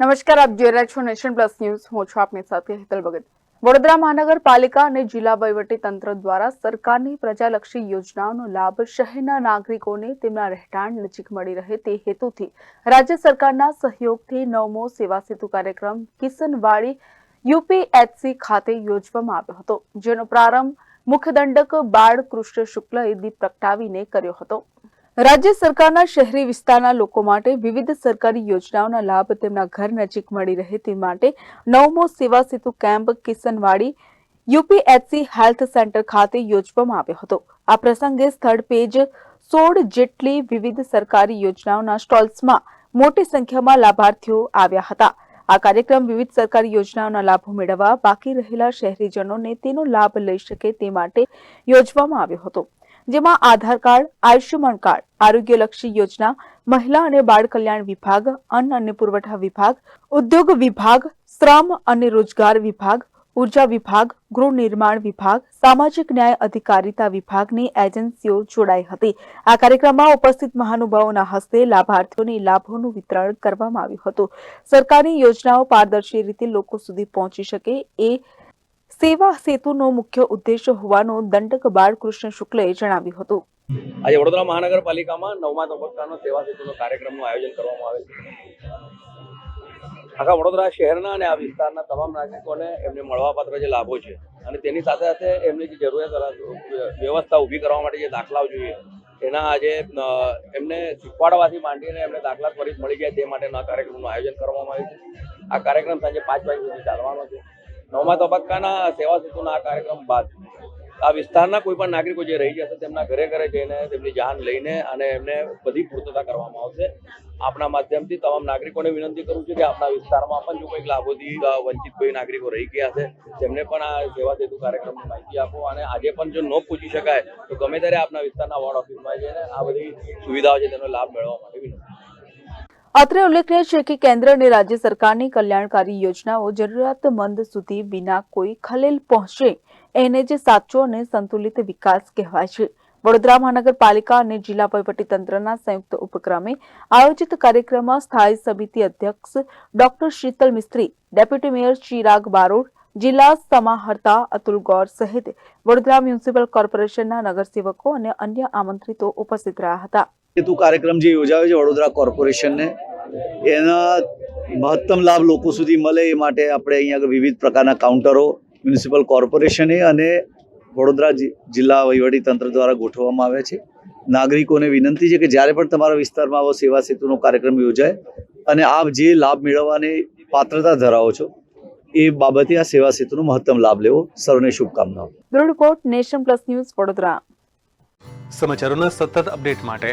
નમસ્કાર, આપ જોઈ રહ્યા છો નેશન પ્લસ ન્યૂઝ. હું છું આપની સાથે હેતલ ભગત. વડોદરા મહાનગરપાલિકા અને જિલ્લા તંત્ર દ્વારા સરકારની પ્રજાલક્ષી યોજનાઓનો લાભ શહેરના નાગરિકોને તેમના રહેઠાણ નજીક મળી રહે તે હેતુથી રાજ્ય સરકારના સહયોગથી નવમો સેવા સેતુ કાર્યક્રમ કિસનવાડી યુપીએચસી ખાતે યોજવામાં આવ્યો હતો, જેનો પ્રારંભ મુખ્યદંડક બાળ કૃષ્ણ શુક્લએ દીપ પ્રગટાવીને કર્યો હતો. રાજ્ય સરકારના શહેરી વિસ્તારના લોકો માટે વિવિધ સરકારી યોજનાઓના લાભ તેમના ઘર નજીક મળી રહે તે માટે નવમો Seva Setu camp Kisanwadi UPHC health centre ખાતે યોજવામાં આવ્યો હતો. આ પ્રસંગે સ્થળ પેજ સોળ જેટલી વિવિધ સરકારી યોજનાઓના સ્ટોલ્સમાં મોટી સંખ્યામાં લાભાર્થીઓ આવ્યા હતા. આ કાર્યક્રમ વિવિધ સરકારી યોજનાઓના લાભો મેળવવા બાકી રહેલા શહેરીજનોને તેનો લાભ લઈ શકે તે માટે યોજવામાં આવ્યો હતો. જેમાં આધાર કાર્ડ, આયુષ્યમાન કાર્ડ, આરોગ્યલક્ષી યોજના, મહિલા અને બાળ કલ્યાણ વિભાગ, અન્ન અને પુરવઠા વિભાગ, ઉદ્યોગ વિભાગ, શ્રમ અને રોજગાર વિભાગ, ઊર્જા વિભાગ, ગૃહ નિર્માણ વિભાગ, સામાજિક ન્યાય અધિકારીતા વિભાગની એજન્સીઓ જોડાઈ હતી. આ કાર્યક્રમમાં ઉપસ્થિત મહાનુભાવોના હસ્તે લાભાર્થીઓને લાભોનું વિતરણ કરવામાં આવ્યું હતું. સરકારની યોજનાઓ પારદર્શી રીતે લોકો સુધી પહોંચી શકે એ સેવા સેતુનો મુખ્ય ઉદ્દેશ હોવાનું દંડક બાળકૃષ્ણ શુક્લએ જણાવ્યું હતું. આજે વડોદરા મહાનગરપાલિકામાં નવમા તબક્કાનો સેવા સેતુનો કાર્યક્રમનું આયોજન કરવામાં આવેલ છે. આખા વડોદરા શહેરના અને આ વિસ્તારના તમામ નાગરિકોને એમને મળવાપાત્ર જે લાભો છે અને તેની સાથે સાથે એમની જે જરૂરિયાત વ્યવસ્થા ઊભી કરવા માટે જે દાખલાઓ જોઈએ, એના આજે એમને શીખવાડવાથી માંડીને એમને દાખલા ત્વરિત મળી જાય તે માટેના કાર્યક્રમનું આયોજન કરવામાં આવ્યું છે. આ કાર્યક્રમ સાંજે પાંચ વાગ્યા સુધી ચાલવાનો છે. નવમા તબક્કાના સેવા સેતુના આ કાર્યક્રમ બાદ. આ વિસ્તારના કોઈ પણ નાગરિકો જે રહી જશે તેમના ઘરે ઘરે જઈને તેમની જાન લઈને અને એમને બધી પૂર્તતા કરવામાં આવશે. આપણા માધ્યમથી તમામ નાગરિકોને વિનંતી કરું છું કે આપણા વિસ્તારમાં પણ જો કંઈક લાભોથી વંચિત કોઈ નાગરિકો રહી ગયા છે, તેમને પણ આ સેવા સેતુ કાર્યક્રમની માહિતી આપો અને આજે પણ જો ન પૂછી શકાય, તો ગમે ત્યારે આપના વિસ્તારના વોર્ડ ઓફિસમાં જઈને આ બધી સુવિધાઓ છે તેનો લાભ મેળવવા માટે વિનંતી અત્રે ઉલ્લેખનીય છે કે કેન્દ્ર અને રાજ્ય સરકારની કલ્યાણકારી યોજનાઓ જરૂરિયાતમંદ સુધી વિના કોઈ ખલેલ પહોંચે, એને જ સાચો અને સંતુલિત વિકાસ કહેવાય છે. વડોદરા મહાનગરપાલિકા અને જિલ્લા વહીવટીતંત્રના સંયુક્ત ઉપક્રમે આયોજિત કાર્યક્રમમાં સ્થાયી સમિતિ અધ્યક્ષ doctor Shital Mistry, deputy mayor Chirag Barod, જિલ્લા સમાહર્તા અતુલ ગૌર સહિત વડોદરા મ્યુનિસિપલ કોર્પોરેશનના નગરસેવકો અને અન્ય આમંત્રિતો ઉપસ્થિત રહ્યા હતા. સેતુ કાર્યક્રમ જે યોજાયો છે વડોદરા કોર્પોરેશનને એના મહત્તમ લાભ લોકો સુધી મળે એ માટે આપણે અહીંયા આગળ વિવિધ પ્રકારના કાઉન્ટરો મ્યુનિસિપલ કોર્પોરેશને અને વડોદરા જિલ્લા વહીવટી તંત્ર દ્વારા ગોઠવવામાં આવ્યા છે. નાગરિકોને વિનંતી છે કે જ્યારે પણ તમારા વિસ્તારમાં આવો સેવા સેતુનો કાર્યક્રમ યોજાય અને આપ જે લાભ મેળવવાની પાત્રતા ધરાવો છો એ બાબતે આ સેવા સેતુનો મહત્તમ લાભ લેવો સર્વને શુભકામનાઓ. Bureau report nation plus news Vadodara. સમાચારોના સતત અપડેટ માટે